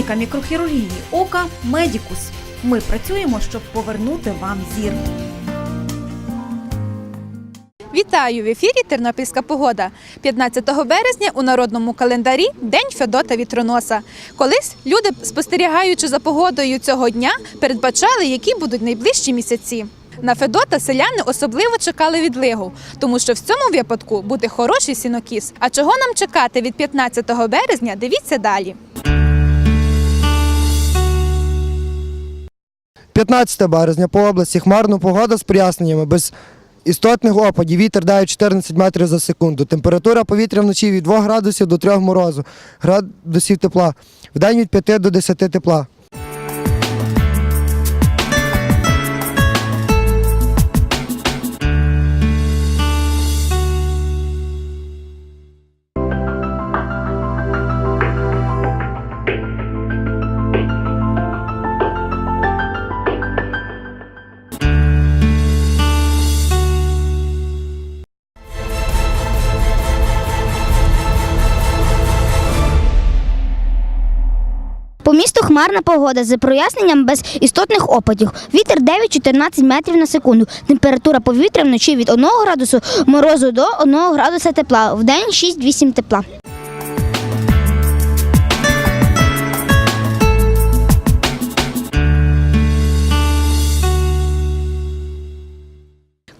Клініка мікрохірургії ока Медікус. Ми працюємо, щоб повернути вам зір. Вітаю в ефірі Тернопільська погода. 15 березня у народному календарі День Федота Вітроноса. Колись люди, спостерігаючи за погодою цього дня, передбачали, які будуть найближчі місяці. На Федота селяни особливо чекали відлигу, тому що в цьому випадку буде хороший сінокіс. А чого нам чекати від 15 березня? Дивіться далі. 15 березня по області хмарна погода з проясненнями без істотних опадів. Вітер дає 14 метрів за секунду. Температура повітря вночі від 2 градусів до 3 морозу, градусів тепла. в день від 5 до 10 тепла. По місту хмарна погода з проясненням без істотних опадів. Вітер 9-14 метрів на секунду. Температура повітря вночі від 1 градусу морозу до 1 градуса тепла. Вдень 6-8 тепла.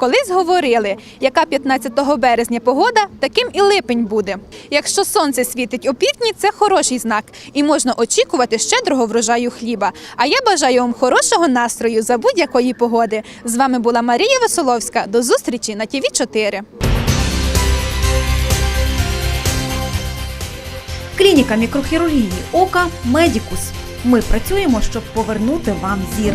Колись говорили, яка 15 березня погода, таким і липень буде. Якщо сонце світить у півдні, це хороший знак, і можна очікувати щедрого врожаю хліба. А я бажаю вам хорошого настрою за будь-якої погоди. З вами була Марія Веселовська. До зустрічі на ТІВІ 4 Клініка мікрохірургії ока Медікус. Ми працюємо, щоб повернути вам зір.